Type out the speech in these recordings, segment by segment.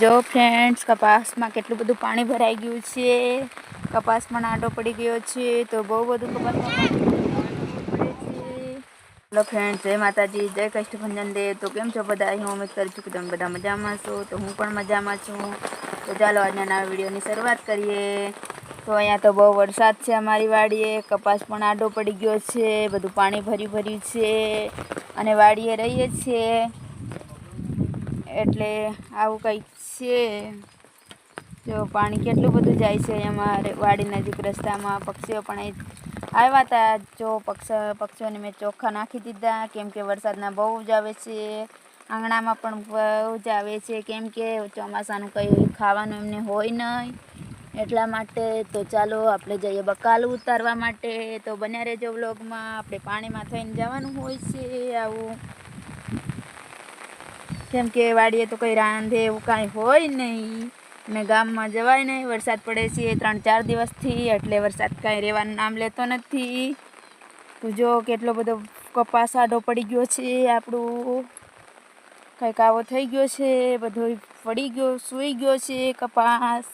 જો ફ્રેન્ડ્સ, કપાસમાં કેટલું બધું પાણી ભરાઈ ગયું છે. કપાસ પણ આડો પડી ગયો છે, તો બહુ બધું કપાસમાં હેલો ફ્રેન્ડ્સ, જય માતાજી, જય કષ્ટભંજન દેવ. તો કેમ છો બધા? હું ઉમેદ કરું છું કે તમે બધા મજામાં છો? તો હું પણ મજામાં છું. તો ચાલો આજના નવા વિડીયોની શરૂઆત કરીએ. તો અહીંયા તો બહુ વરસાદ છે અમારી વાડીએ. કપાસ પણ આડો પડી ગયો છે, બધું પાણી ભર્યું ભર્યું છે અને વાડીએ રહીએ છીએ. એટલે આવું કંઈક છે. જો પાણી કેટલું બધું જાય છે એમાં વાડી નજીક રસ્તામાં, પક્ષીઓ પણ એ આવ્યા હતા. જો પક્ષ, પક્ષીઓને મેં ચોખ્ખા નાખી દીધા, કેમ કે વરસાદના બહુ જ આવે છે. આંગણામાં પણ બહુ જ આવે છે. કેમ કે ચોમાસાનું કંઈ ખાવાનું એમને હોય નહીં. એટલા માટે તો ચાલો આપણે જઈએ બકાલ ઉતારવા માટે. તો બન્યા રહેજો વ્લોગમાં. આપણે પાણીમાં થઈને જવાનું હોય છે આવું. કેમ કે વાડીએ તો કંઈ રાંધે એવું કાંઈ હોય નહીં. ને ગામમાં જવાય નહીં. વરસાદ પડે છે ત્રણ ચાર દિવસથી, એટલે વરસાદ કાંઈ રહેવાનું નામ લેતો નથી. તો જો કેટલો બધો કપાસ આડો પડી ગયો છે આપણું. કંઈક આવો થઈ ગયો છે, બધો પડી ગયો, સૂઈ ગયો છે કપાસ.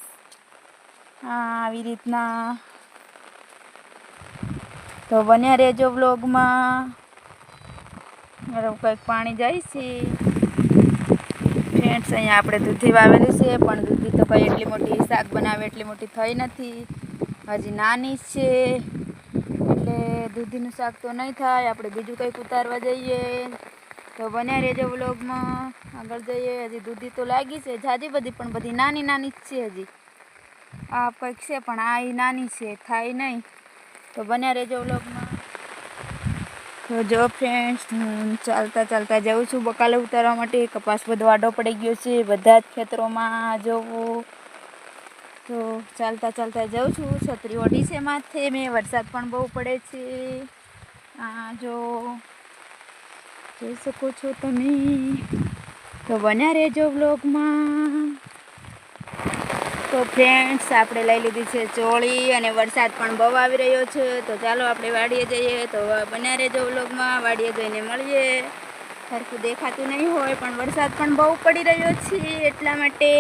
હા, આવી રીતના. તો બન્યા રહેજો વ્લોગમાં. કંઈક પાણી જાય છે. ફ્રેન્ડ્સ અહીંયા આપણે દૂધી વાવેલી છે, પણ દૂધી તો કંઈ એટલી મોટી શાક બનાવે, એટલી મોટી થઈ નથી. હજી નાની છે, એટલે દૂધીનું શાક તો નહીં થાય. આપણે બીજું કંઈક ઉતારવા જઈએ. તો બન્યા રહેજો વ્લોગમાં. આગળ જઈએ. હજી દૂધી તો લાગી છે, જાજી બધી, પણ બધી નાની નાની જ છે હજી. આ કંઈક છે, પણ આ નાની છે થાય નહીં. તો બન્યા રહેજો વ્લોગમાં. તો જો ફ્રેન્ડ્સ હું ચાલતા ચાલતા જાઉં છું બકાલે ઉતારવા માટે. કપાસ બધો આડો પડી ગયો છે, બધા જ ખેતરોમાં જવું. તો ચાલતા ચાલતા જાઉં છું. છત્રી ઓઢી છે માથે, મેં વરસાદ પણ બહુ પડે છે. આ જો જોઈ શકો છો તમે. તો બન્યા રહેજો વ્લોગમાં તો ફ્રેન્ડ્સ આપણે લઈ લીધી છે ચોળી અને વરસાદ પણ બહુ આવી રહ્યો છે. તો ચાલો આપણે વાડીએ જઈએ. તો બન્યા રહેજો વ્લોગમાં. વાડીએ જઈને મળીએ. સરખું દેખાતું નહીં હોય પણ વરસાદ પણ બહુ પડી રહ્યો છે એટલા માટે.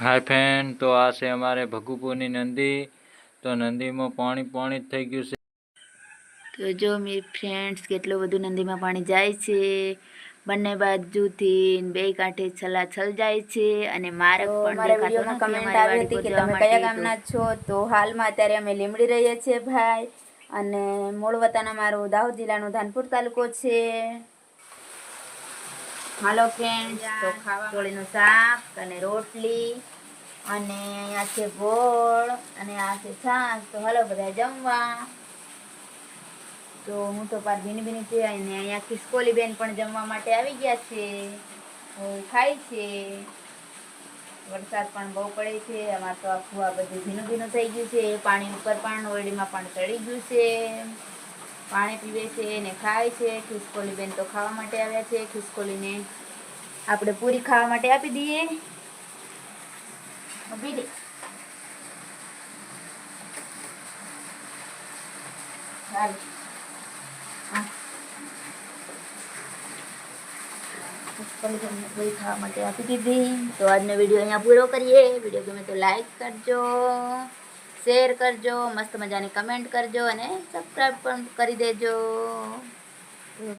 હાય ફ્રેન્ડ તો આ છે અમારે ભગુપુરની નંદી. તો નંદીમાં પાણી પાણી જ થઈ ગયું છે. તો જો મેં ફ્રેન્ડ્સ કેટલું બધું નંદીમાં પાણી જાય છે. બંને બાજુથી બે કાંઠે છલાછલ જાય છે અને મારે પણ વિડીયોમાં કમેન્ટ આવી હતી કે તમે કયા ગામના છો? તો હાલમાં અત્યારે અમે લીમડી રહીએ છીએ ભાઈ અને મૂળ વતન અમારું દાહોદ જિલ્લાનો ધાનપુર તાલુકો છે. હાલો ફ્રેન્ડ તો ખાવા કોળીનું શાક અને રોટલી અને અહીંયા છે ગોળ અને આ છે છાશ. તો હાલો બધા જમવા. તો હું તો પાર ભીની ભીની છે અને અહીંયા ખિસકોલી બેન પણ જમવા માટે આવી ગયા છે. ખાય છે. વરસાદ પણ બહુ પડે છે. અમારે તો આખું આ બધું ભીનું ભીનું થઈ ગયું છે. પાણી ઉપર પણ ઓરડીમાં પણ ચડી ગયું છે. પાણી પીવે છે ને ખાય છે. ખિસકોલી બેન તો ખાવા માટે આવ્યા છે. ખિસકોલીને આપણે પૂરી ખાવા માટે આપી દઈએ. આપી દે હાલ. બેનને પૂરી ખાવા માટે આપી દીધી. તો આજનો વીડિયો અહીંયા પૂરો કરીએ. વીડિયો ગમે તો લાઈક કરજો શેર કરજો, મસ્ત મજાની કમેન્ટ કરજો અને સબસ્ક્રાઈબ પણ કરી દેજો.